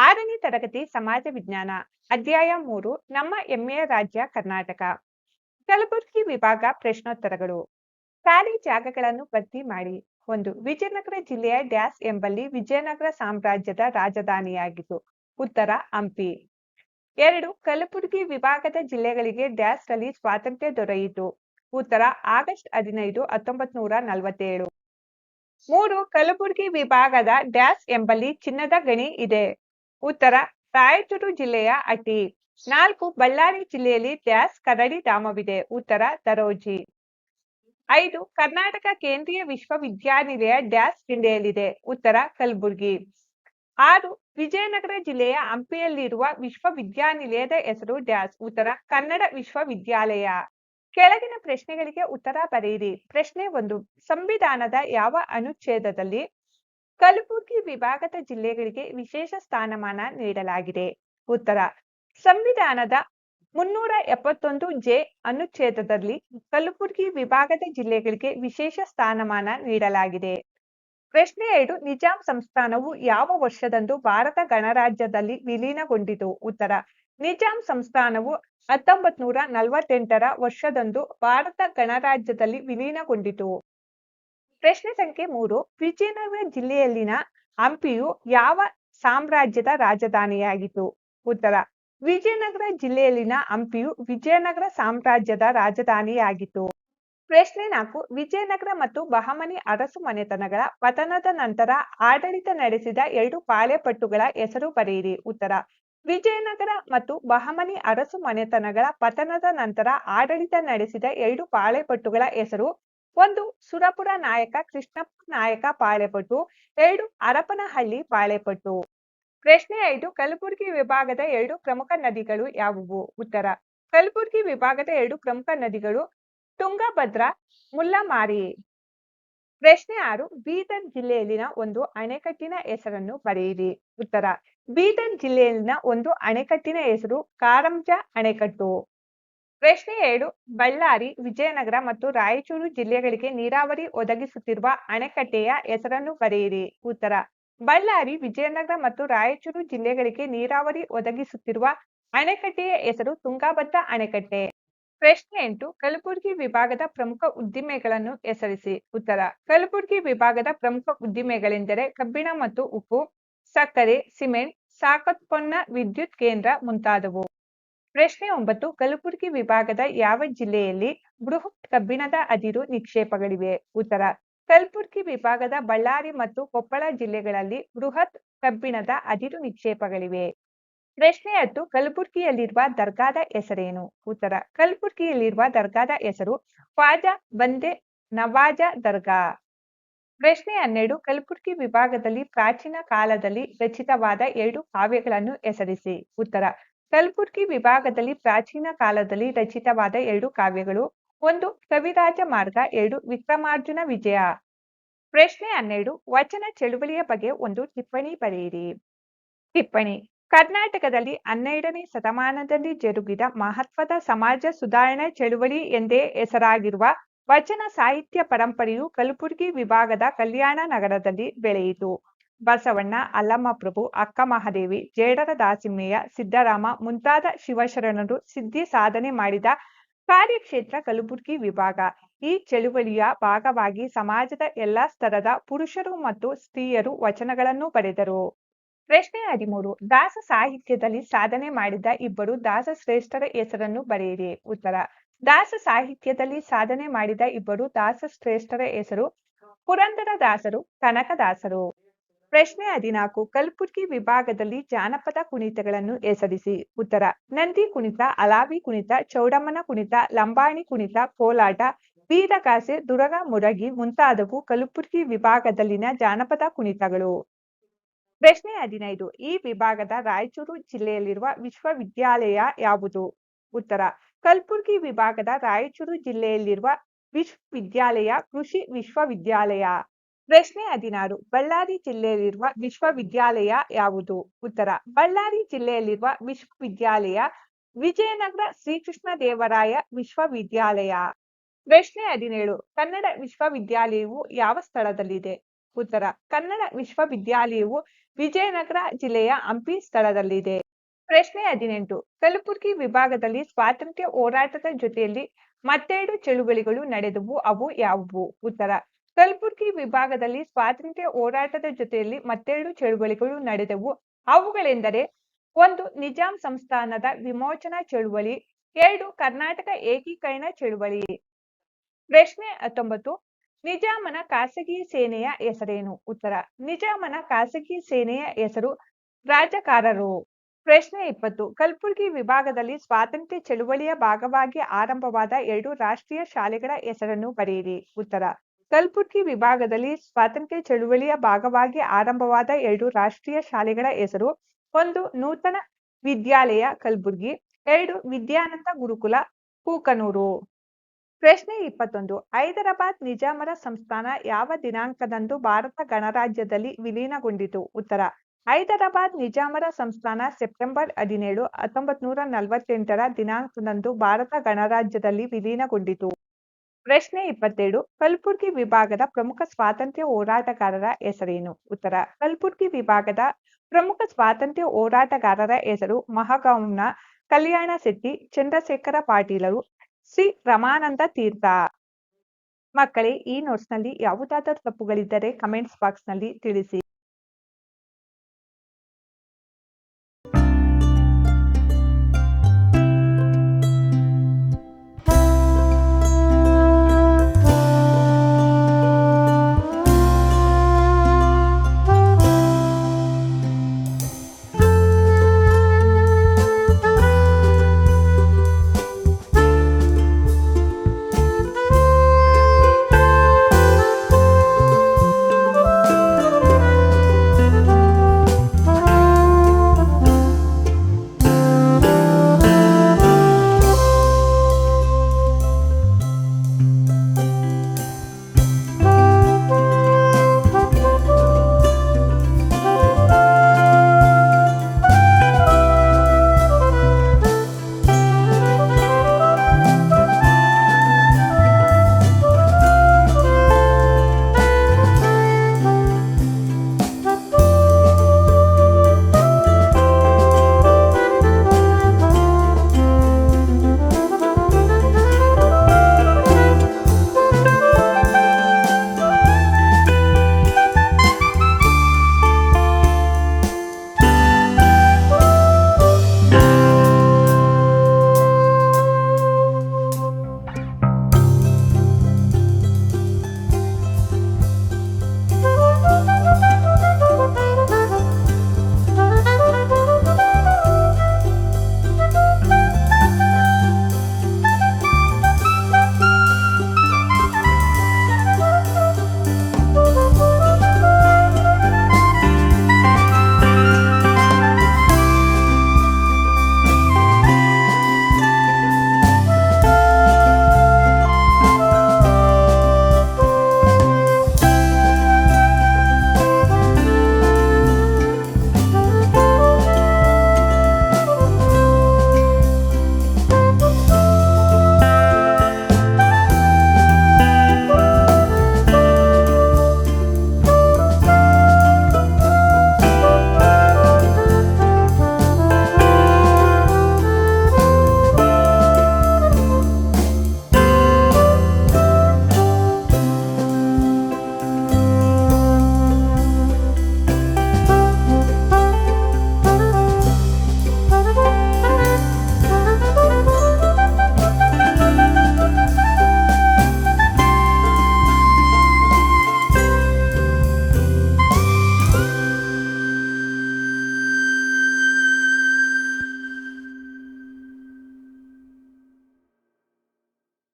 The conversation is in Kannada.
ಆರನೇ ತರಗತಿ ಸಮಾಜ ವಿಜ್ಞಾನ, ಅಧ್ಯಾಯ ಮೂರು, ನಮ್ಮ ಹೆಮ್ಮೆಯ ರಾಜ್ಯ ಕರ್ನಾಟಕ. ಕಲಬುರಗಿ ವಿಭಾಗ ಪ್ರಶ್ನೋತ್ತರಗಳು. ಖಾಲಿ ಜಾಗಗಳನ್ನು ಭರ್ತಿ ಮಾಡಿ. ಒಂದು, ವಿಜಯನಗರ ಜಿಲ್ಲೆಯ ಡ್ಯಾಸ್ ಎಂಬಲ್ಲಿ ವಿಜಯನಗರ ಸಾಮ್ರಾಜ್ಯದ ರಾಜಧಾನಿಯಾಗಿತ್ತು ಉತ್ತರ, ಹಂಪಿ. ಎರಡು, ಕಲಬುರಗಿ ವಿಭಾಗದ ಜಿಲ್ಲೆಗಳಿಗೆ ಡ್ಯಾಸ್ ರಲ್ಲಿ ಸ್ವಾತಂತ್ರ್ಯ ದೊರೆಯಿತು. ಉತ್ತರ, ಆಗಸ್ಟ್ ಹದಿನೈದು ಹತ್ತೊಂಬತ್ ನೂರ ನಲವತ್ತೇಳು. ಮೂರು, ಕಲಬುರಗಿ ವಿಭಾಗದ ಡ್ಯಾಸ್ ಎಂಬಲ್ಲಿ ಚಿನ್ನದ ಗಣಿ ಇದೆ. ಉತ್ತರ, ರಾಯಚೂರು ಜಿಲ್ಲೆಯ ಅಟಿ ನಾಲ್ಕು, ಬಳ್ಳಾರಿ ಜಿಲ್ಲೆಯಲ್ಲಿ ಡ್ಯಾಸ್ ಕರಡಿ ಧಾಮವಿದೆ ಉತ್ತರ, ದರೋಜಿ. ಐದು, ಕರ್ನಾಟಕ ಕೇಂದ್ರೀಯ ವಿಶ್ವವಿದ್ಯಾನಿಲಯ ಡ್ಯಾಸ್ ಜಿಲ್ಲೆಯಲ್ಲಿದೆ. ಉತ್ತರ, ಕಲಬುರ್ಗಿ. ಆರು, ವಿಜಯನಗರ ಜಿಲ್ಲೆಯ ಹಂಪಿಯಲ್ಲಿರುವ ವಿಶ್ವವಿದ್ಯಾನಿಲಯದ ಹೆಸರು ಡ್ಯಾಸ್ ಉತ್ತರ, ಕನ್ನಡ ವಿಶ್ವವಿದ್ಯಾಲಯ. ಕೆಳಗಿನ ಪ್ರಶ್ನೆಗಳಿಗೆ ಉತ್ತರ ಬರೆಯಿರಿ. ಪ್ರಶ್ನೆ ಒಂದು, ಸಂವಿಧಾನದ ಯಾವ ಅನುಚ್ಛೇದದಲ್ಲಿ ಕಲಬುರಗಿ ವಿಭಾಗದ ಜಿಲ್ಲೆಗಳಿಗೆ ವಿಶೇಷ ಸ್ಥಾನಮಾನ ನೀಡಲಾಗಿದೆ. ಉತ್ತರ, ಸಂವಿಧಾನದ ಮುನ್ನೂರ ಎಪ್ಪತ್ತೊಂದು ಜೆ ಅನುಚ್ಛೇದದಲ್ಲಿ ಕಲಬುರಗಿ ವಿಭಾಗದ ಜಿಲ್ಲೆಗಳಿಗೆ ವಿಶೇಷ ಸ್ಥಾನಮಾನ ನೀಡಲಾಗಿದೆ. ಪ್ರಶ್ನೆ ಎರಡು, ನಿಜಾಂ ಸಂಸ್ಥಾನವು ಯಾವ ವರ್ಷದಂದು ಭಾರತ ಗಣರಾಜ್ಯದಲ್ಲಿ ವಿಲೀನಗೊಂಡಿತು? ಉತ್ತರ, ನಿಜಾಂ ಸಂಸ್ಥಾನವು ಹತ್ತೊಂಬತ್ ನೂರ ನಲವತ್ತೆಂಟರ ವರ್ಷದಂದು ಭಾರತ ಗಣರಾಜ್ಯದಲ್ಲಿ ವಿಲೀನಗೊಂಡಿತು. ಪ್ರಶ್ನೆ ಸಂಖ್ಯೆ ಮೂರು, ವಿಜಯನಗರ ಜಿಲ್ಲೆಯಲ್ಲಿನ ಹಂಪಿಯು ಯಾವ ಸಾಮ್ರಾಜ್ಯದ ರಾಜಧಾನಿಯಾಗಿತ್ತು? ಉತ್ತರ, ವಿಜಯನಗರ ಜಿಲ್ಲೆಯಲ್ಲಿನ ಹಂಪಿಯು ವಿಜಯನಗರ ಸಾಮ್ರಾಜ್ಯದ ರಾಜಧಾನಿಯಾಗಿತ್ತು. ಪ್ರಶ್ನೆ ನಾಲ್ಕು, ವಿಜಯನಗರ ಮತ್ತು ಬಹಮನಿ ಅರಸು ಮನೆತನಗಳ ಪತನದ ನಂತರ ಆಡಳಿತ ನಡೆಸಿದ ಎರಡು ಪಾಳೆಪಟ್ಟುಗಳ ಹೆಸರು ಬರೆಯಿರಿ. ಉತ್ತರ, ವಿಜಯನಗರ ಮತ್ತು ಬಹಮನಿ ಅರಸು ಮನೆತನಗಳ ಪತನದ ನಂತರ ಆಡಳಿತ ನಡೆಸಿದ ಎರಡು ಪಾಳೆಪಟ್ಟುಗಳ ಹೆಸರು ಒಂದು ಸುರಪುರ ನಾಯಕ, ಕೃಷ್ಣಪ್ಪ ನಾಯಕ ಪಾಳೆಪಟ್ಟು ಎರಡು ಹರಪನಹಳ್ಳಿ ಪಾಳೆಪಟ್ಟು ಪ್ರಶ್ನೆ ಐದು, ಕಲಬುರಗಿ ವಿಭಾಗದ ಎರಡು ಪ್ರಮುಖ ನದಿಗಳು ಯಾವುವು? ಉತ್ತರ, ಕಲಬುರಗಿ ವಿಭಾಗದ ಎರಡು ಪ್ರಮುಖ ನದಿಗಳು ತುಂಗಭದ್ರಾ ಮುಲ್ಲಮಾರಿ ಪ್ರಶ್ನೆ ಆರು, ಬೀದರ್ ಜಿಲ್ಲೆಯಲ್ಲಿನ ಒಂದು ಅಣೆಕಟ್ಟಿನ ಹೆಸರನ್ನು ಬರೆಯಿರಿ. ಉತ್ತರ, ಬೀದರ್ ಜಿಲ್ಲೆಯಲ್ಲಿನ ಒಂದು ಅಣೆಕಟ್ಟಿನ ಹೆಸರು ಕಾರಂಜ ಅಣೆಕಟ್ಟು. ಪ್ರಶ್ನೆ ಏಳು ಬಳ್ಳಾರಿ, ವಿಜಯನಗರ ಮತ್ತು ರಾಯಚೂರು ಜಿಲ್ಲೆಗಳಿಗೆ ನೀರಾವರಿ ಒದಗಿಸುತ್ತಿರುವ ಅಣೆಕಟ್ಟೆಯ ಹೆಸರನ್ನು ಬರೆಯಿರಿ. ಉತ್ತರ, ಬಳ್ಳಾರಿ, ವಿಜಯನಗರ ಮತ್ತು ರಾಯಚೂರು ಜಿಲ್ಲೆಗಳಿಗೆ ನೀರಾವರಿ ಒದಗಿಸುತ್ತಿರುವ ಅಣೆಕಟ್ಟೆಯ ಹೆಸರು ತುಂಗಾಭದ್ರ ಅಣೆಕಟ್ಟೆ. ಪ್ರಶ್ನೆ ಎಂಟು, ಕಲಬುರಗಿ ವಿಭಾಗದ ಪ್ರಮುಖ ಉದ್ದಿಮೆಗಳನ್ನು ಹೆಸರಿಸಿ. ಉತ್ತರ, ಕಲಬುರಗಿ ವಿಭಾಗದ ಪ್ರಮುಖ ಉದ್ದಿಮೆಗಳೆಂದರೆ ಕಬ್ಬಿಣ ಮತ್ತು ಉಪ್ಪು, ಸಕ್ಕರೆ, ಸಿಮೆಂಟ್, ಸಾಕತ್ಪೊನ್ನ ವಿದ್ಯುತ್ ಕೇಂದ್ರ ಮುಂತಾದವು. ಪ್ರಶ್ನೆ ಒಂಬತ್ತು, ಕಲಬುರಗಿ ವಿಭಾಗದ ಯಾವ ಜಿಲ್ಲೆಯಲ್ಲಿ ಬೃಹತ್ ಕಬ್ಬಿಣದ ಅದಿರು ನಿಕ್ಷೇಪಗಳಿವೆ? ಉತ್ತರ, ಕಲಬುರಗಿ ವಿಭಾಗದ ಬಳ್ಳಾರಿ ಮತ್ತು ಕೊಪ್ಪಳ ಜಿಲ್ಲೆಗಳಲ್ಲಿ ಬೃಹತ್ ಕಬ್ಬಿಣದ ಅದಿರು ನಿಕ್ಷೇಪಗಳಿವೆ. ಪ್ರಶ್ನೆ ಹತ್ತು, ಕಲಬುರಗಿಯಲ್ಲಿರುವ ದರ್ಗಾದ ಹೆಸರೇನು? ಉತ್ತರ, ಕಲಬುರಗಿಯಲ್ಲಿರುವ ದರ್ಗಾದ ಹೆಸರು ಖ್ವಾಜಾ ಬಂದೆ ನವಾಜ ದರ್ಗಾ. ಪ್ರಶ್ನೆ ಹನ್ನೆರಡು, ಕಲಬುರಗಿ ವಿಭಾಗದಲ್ಲಿ ಪ್ರಾಚೀನ ಕಾಲದಲ್ಲಿ ರಚಿತವಾದ ಎರಡು ಕಾವ್ಯಗಳನ್ನು ಹೆಸರಿಸಿ. ಉತ್ತರ ಕಲಬುರಗಿ ವಿಭಾಗದಲ್ಲಿ ಪ್ರಾಚೀನ ಕಾಲದಲ್ಲಿ ರಚಿತವಾದ ಎರಡು ಕಾವ್ಯಗಳು, ಒಂದು ಕವಿರಾಜ ಮಾರ್ಗ, ಎರಡು ವಿಕ್ರಮಾರ್ಜುನ ವಿಜಯ. ಪ್ರಶ್ನೆ ಹನ್ನೆರಡು, ವಚನ ಚಳುವಳಿಯ ಬಗ್ಗೆ ಒಂದು ಟಿಪ್ಪಣಿ ಬರೆಯಿರಿ. ಟಿಪ್ಪಣಿ, ಕರ್ನಾಟಕದಲ್ಲಿ ಹನ್ನೆರಡನೇ ಶತಮಾನದಲ್ಲಿ ಜರುಗಿದ ಮಹತ್ವದ ಸಮಾಜ ಸುಧಾರಣಾ ಚಳುವಳಿ ಎಂದೇ ಹೆಸರಾಗಿರುವ ವಚನ ಸಾಹಿತ್ಯ ಪರಂಪರೆಯು ಕಲಬುರಗಿ ವಿಭಾಗದ ಕಲ್ಯಾಣ ನಗರದಲ್ಲಿ ಬೆಳೆಯಿತು. ಬಸವಣ್ಣ ಅಲ್ಲಮಪ್ರಭು ಅಕ್ಕ ಮಹಾದೇವಿ, ಜೇಡರ ದಾಸಿಮಯ್ಯ ಸಿದ್ದರಾಮ ಮುಂತಾದ ಶಿವಶರಣರು ಸಿದ್ಧಿ ಸಾಧನೆ ಮಾಡಿದ ಕಾರ್ಯಕ್ಷೇತ್ರ ಕಲಬುರಗಿ ವಿಭಾಗ. ಈ ಚಳುವಳಿಯ ಭಾಗವಾಗಿ ಸಮಾಜದ ಎಲ್ಲಾ ಸ್ತರದ ಪುರುಷರು ಮತ್ತು ಸ್ತ್ರೀಯರು ವಚನಗಳನ್ನು ಬರೆದರು. ಪ್ರಶ್ನೆ ಹದಿಮೂರು, ದಾಸ ಸಾಹಿತ್ಯದಲ್ಲಿ ಸಾಧನೆ ಮಾಡಿದ ಇಬ್ಬರು ದಾಸ ಶ್ರೇಷ್ಠರ ಹೆಸರನ್ನು ಬರೆಯಿರಿ. ಉತ್ತರ, ದಾಸ ಸಾಹಿತ್ಯದಲ್ಲಿ ಸಾಧನೆ ಮಾಡಿದ ಇಬ್ಬರು ದಾಸ ಶ್ರೇಷ್ಠರ ಹೆಸರು ಪುರಂದರ ದಾಸರು, ಕನಕದಾಸರು. ಪ್ರಶ್ನೆ ಹದಿನಾಲ್ಕು, ಕಲ್ಬುರ್ಗಿ ವಿಭಾಗದಲ್ಲಿ ಜಾನಪದ ಕುಣಿತಗಳನ್ನು ಹೆಸರಿಸಿ. ಉತ್ತರ, ನಂದಿ ಕುಣಿತ, ಅಲಾವಿ ಕುಣಿತ, ಚೌಡಮ್ಮನ ಕುಣಿತ, ಲಂಬಾಣಿ ಕುಣಿತ, ಕೋಲಾಟ ವೀರಗಾಸೆ ದುರಗ ಮುರಗಿ ಮುಂತಾದವು ಕಲ್ಬುರ್ಗಿ ವಿಭಾಗದಲ್ಲಿನ ಜಾನಪದ ಕುಣಿತಗಳು. ಪ್ರಶ್ನೆ ಹದಿನೈದು, ಈ ವಿಭಾಗದ ರಾಯಚೂರು ಜಿಲ್ಲೆಯಲ್ಲಿರುವ ವಿಶ್ವವಿದ್ಯಾಲಯ ಯಾವುದು? ಉತ್ತರ, ಕಲ್ಬುರ್ಗಿ ವಿಭಾಗದ ರಾಯಚೂರು ಜಿಲ್ಲೆಯಲ್ಲಿರುವ ವಿಶ್ವವಿದ್ಯಾಲಯ ಕೃಷಿ ವಿಶ್ವವಿದ್ಯಾಲಯ. ಪ್ರಶ್ನೆ ಹದಿನಾರು, ಬಳ್ಳಾರಿ ಜಿಲ್ಲೆಯಲ್ಲಿರುವ ವಿಶ್ವವಿದ್ಯಾಲಯ ಯಾವುದು? ಉತ್ತರ, ಬಳ್ಳಾರಿ ಜಿಲ್ಲೆಯಲ್ಲಿರುವ ವಿಶ್ವವಿದ್ಯಾಲಯ ವಿಜಯನಗರ ಶ್ರೀಕೃಷ್ಣ ದೇವರಾಯ ವಿಶ್ವವಿದ್ಯಾಲಯ. ಪ್ರಶ್ನೆ ಹದಿನೇಳು, ಕನ್ನಡ ವಿಶ್ವವಿದ್ಯಾಲಯವು ಯಾವ ಸ್ಥಳದಲ್ಲಿದೆ? ಉತ್ತರ, ಕನ್ನಡ ವಿಶ್ವವಿದ್ಯಾಲಯವು ವಿಜಯನಗರ ಜಿಲ್ಲೆಯ ಹಂಪಿ ಸ್ಥಳದಲ್ಲಿದೆ. ಪ್ರಶ್ನೆ ಹದಿನೆಂಟು, ಕಲಬುರಗಿ ವಿಭಾಗದಲ್ಲಿ ಸ್ವಾತಂತ್ರ್ಯ ಹೋರಾಟದ ಜೊತೆಯಲ್ಲಿ ಮತ್ತೆರಡು ಚಳುವಳಿಗಳು ನಡೆದವು, ಅವು ಯಾವುವು? ಉತ್ತರ ಕಲಬುರಗಿ ವಿಭಾಗದಲ್ಲಿ ಸ್ವಾತಂತ್ರ್ಯ ಹೋರಾಟದ ಜೊತೆಯಲ್ಲಿ ಮತ್ತೆರಡು ಚಳುವಳಿಗಳು ನಡೆದವು. ಅವುಗಳೆಂದರೆ ಒಂದು ನಿಜಾಂ ಸಂಸ್ಥಾನದ ವಿಮೋಚನಾ ಚಳುವಳಿ, ಎರಡು ಕರ್ನಾಟಕ ಏಕೀಕರಣ ಚಳುವಳಿ. ಪ್ರಶ್ನೆ ಹತ್ತೊಂಬತ್ತು, ನಿಜಾಮನ ಖಾಸಗಿ ಸೇನೆಯ ಹೆಸರೇನು? ಉತ್ತರ, ನಿಜಾಮನ ಖಾಸಗಿ ಸೇನೆಯ ಹೆಸರು ರಾಜಕಾರರು. ಪ್ರಶ್ನೆ ಇಪ್ಪತ್ತು, ಕಲಬುರಗಿ ವಿಭಾಗದಲ್ಲಿ ಸ್ವಾತಂತ್ರ್ಯ ಚಳುವಳಿಯ ಭಾಗವಾಗಿ ಆರಂಭವಾದ ಎರಡು ರಾಷ್ಟ್ರೀಯ ಶಾಲೆಗಳ ಹೆಸರನ್ನು ಬರೆಯಿರಿ. ಉತ್ತರ ಕಲಬುರಗಿ ವಿಭಾಗದಲ್ಲಿ ಸ್ವಾತಂತ್ರ್ಯ ಚಳುವಳಿಯ ಭಾಗವಾಗಿ ಆರಂಭವಾದ ಎರಡು ರಾಷ್ಟ್ರೀಯ ಶಾಲೆಗಳ ಹೆಸರು, ಒಂದು ನೂತನ ವಿದ್ಯಾಲಯ ಕಲ್ಬುರ್ಗಿ, ಎರಡು ವಿದ್ಯಾನಂದ ಗುರುಕುಲ ಕೂಕನೂರು. ಪ್ರಶ್ನೆ ಇಪ್ಪತ್ತೊಂದು, ಹೈದರಾಬಾದ್ ನಿಜಾಮರ ಸಂಸ್ಥಾನ ಯಾವ ದಿನಾಂಕದಂದು ಭಾರತ ಗಣರಾಜ್ಯದಲ್ಲಿ ವಿಲೀನಗೊಂಡಿತು? ಉತ್ತರ, ಹೈದರಾಬಾದ್ ನಿಜಾಮರ ಸಂಸ್ಥಾನ ಸೆಪ್ಟೆಂಬರ್ ಹದಿನೇಳು ಹತ್ತೊಂಬತ್ ನೂರ ನಲವತ್ತೆಂಟರ ದಿನಾಂಕದಂದು ಭಾರತ ಗಣರಾಜ್ಯದಲ್ಲಿ ವಿಲೀನಗೊಂಡಿತು. ಪ್ರಶ್ನೆ ಇಪ್ಪತ್ತೆರಡು, ಕಲ್ಬುರ್ಗಿ ವಿಭಾಗದ ಪ್ರಮುಖ ಸ್ವಾತಂತ್ರ್ಯ ಹೋರಾಟಗಾರರ ಹೆಸರೇನು? ಉತ್ತರ, ಕಲ್ಬುರ್ಗಿ ವಿಭಾಗದ ಪ್ರಮುಖ ಸ್ವಾತಂತ್ರ್ಯ ಹೋರಾಟಗಾರರ ಹೆಸರು ಮಹಗಾಂನ ಕಲ್ಯಾಣ ಶೆಟ್ಟಿ, ಚಂದ್ರಶೇಖರ ಪಾಟೀಲರು, ಶ್ರೀ ರಮಾನಂದ ತೀರ್ಥ. ಮಕ್ಕಳೇ, ಈ ನೋಟ್ಸ್ನಲ್ಲಿ ಯಾವುದಾದರೂ ತಪ್ಪುಗಳಿದ್ದರೆ ಕಮೆಂಟ್ಸ್ ಬಾಕ್ಸ್ನಲ್ಲಿ ತಿಳಿಸಿ.